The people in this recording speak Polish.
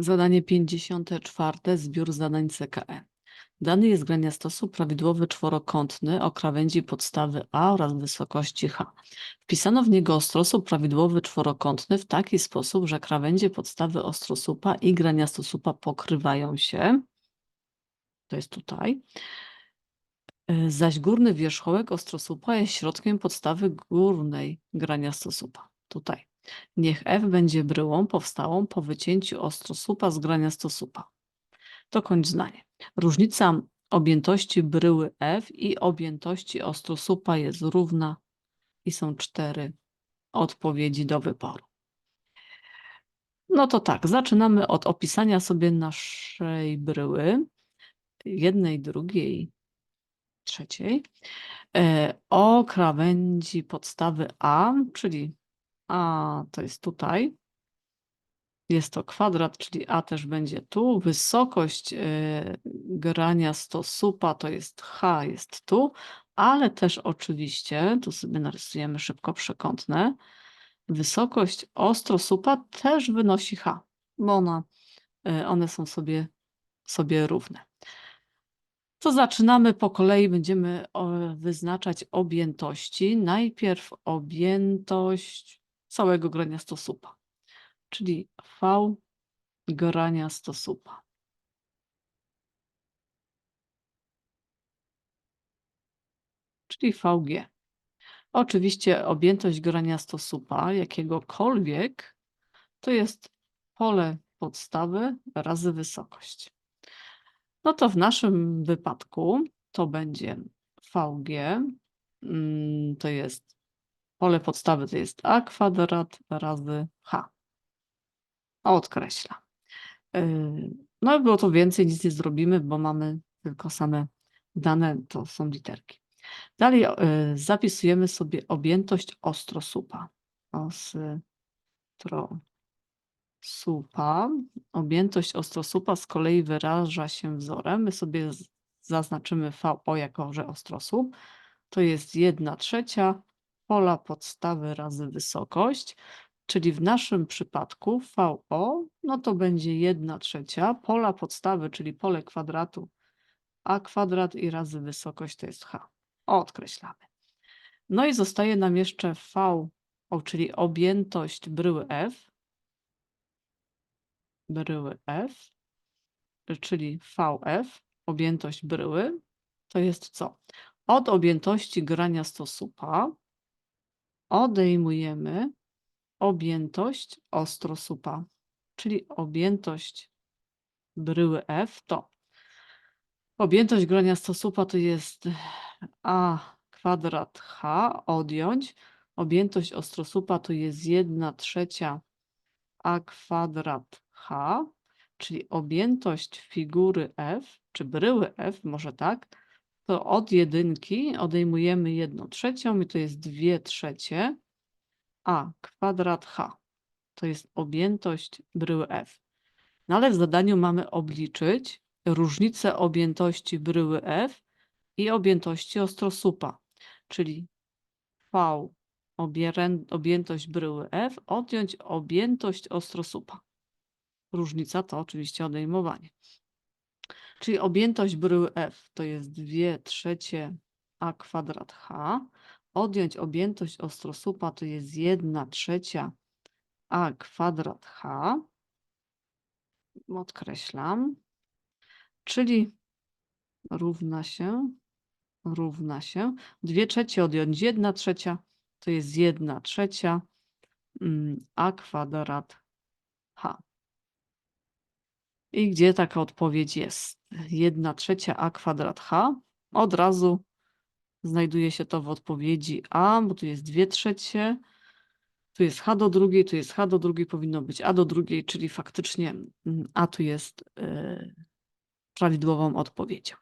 Zadanie 54. Zbiór zadań CKE. Dany jest grania stosu prawidłowy czworokątny o krawędzi podstawy A oraz wysokości H. Wpisano w niego ostrosłup prawidłowy czworokątny w taki sposób, że krawędzie podstawy ostrosłupa i grania stosupa pokrywają się. To jest tutaj. Y, Zaś górny wierzchołek ostrosłupa jest środkiem podstawy górnej grania stosupa. Tutaj. Niech F będzie bryłą powstałą po wycięciu ostrosłupa z grania stosupa. To kończ zdanie. Różnica objętości bryły F i objętości ostrosłupa jest równa i są cztery odpowiedzi do wyboru. No to tak, zaczynamy od opisania sobie naszej bryły, jednej, drugiej, trzeciej, e, o krawędzi podstawy A, czyli A to jest tutaj, jest to kwadrat, czyli A też będzie tu. Wysokość e, grania stosupa to jest H, jest tu, ale też oczywiście, tu sobie narysujemy szybko przekątne, wysokość ostrosupa też wynosi H, bo ona, e, one są sobie, sobie równe. To zaczynamy po kolei, będziemy wyznaczać objętości. Najpierw objętość całego grania stosupa czyli V grania stosupa. Czyli VG. Oczywiście objętość grania stosupa jakiegokolwiek to jest pole podstawy razy wysokość. No to w naszym wypadku to będzie VG, mm, to jest pole podstawy to jest a kwadrat razy h odkreśla. Yy, No, było to więcej, nic nie zrobimy, bo mamy tylko same dane, to są literki. Dalej yy, zapisujemy sobie objętość ostrosupa. Ostrosupa. Objętość ostrosupa z kolei wyraża się wzorem. My sobie zaznaczymy VO jako, że ostrosłup. To jest 1 trzecia pola podstawy razy wysokość. Czyli w naszym przypadku VO, no to będzie 1 trzecia pola podstawy, czyli pole kwadratu a kwadrat i razy wysokość to jest h. Odkreślamy. No i zostaje nam jeszcze V, czyli objętość bryły F, bryły F, czyli VF, objętość bryły, to jest co? Od objętości grania stosupa odejmujemy objętość ostrosupa, czyli objętość bryły F to. Objętość grania stosupa to jest a kwadrat h odjąć, objętość ostrosupa to jest 1 trzecia a kwadrat h, czyli objętość figury F, czy bryły F, może tak, to od jedynki odejmujemy 1 trzecią i to jest 2 trzecie a kwadrat h. To jest objętość bryły F. No ale w zadaniu mamy obliczyć różnicę objętości bryły F i objętości ostrosupa, czyli V objętość bryły F odjąć objętość ostrosupa. Różnica to oczywiście odejmowanie. Czyli objętość bryły F to jest 2 trzecie a kwadrat h odjąć objętość ostrosupa to jest 1 trzecia a kwadrat h. Odkreślam. Czyli równa się, równa się. 2 trzecie odjąć 1 trzecia to jest 1 trzecia mm, a kwadrat h. I gdzie taka odpowiedź jest? 1 trzecia a kwadrat h. Od razu Znajduje się to w odpowiedzi A, bo tu jest 2 trzecie, tu jest H do drugiej, tu jest H do drugiej, powinno być A do drugiej, czyli faktycznie mm, A tu jest y, prawidłową odpowiedzią.